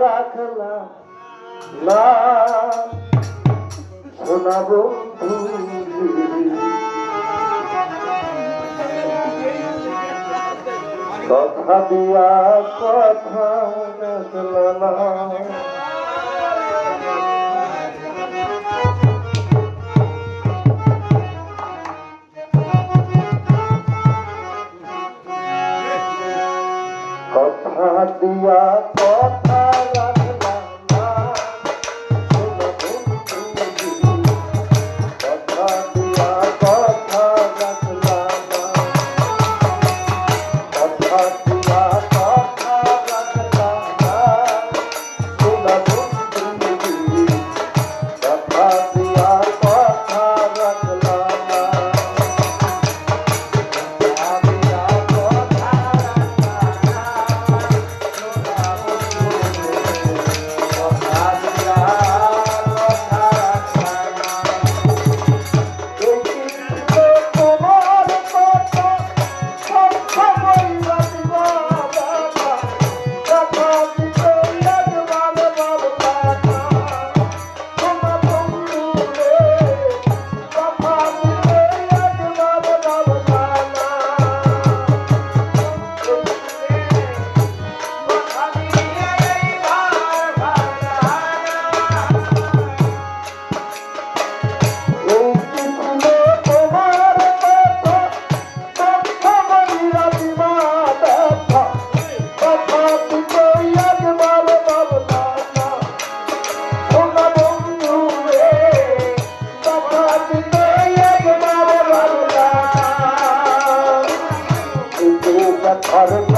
রাখলাম না সোনা কথা দিয়া কথা রাখলাম দিয়া ভারত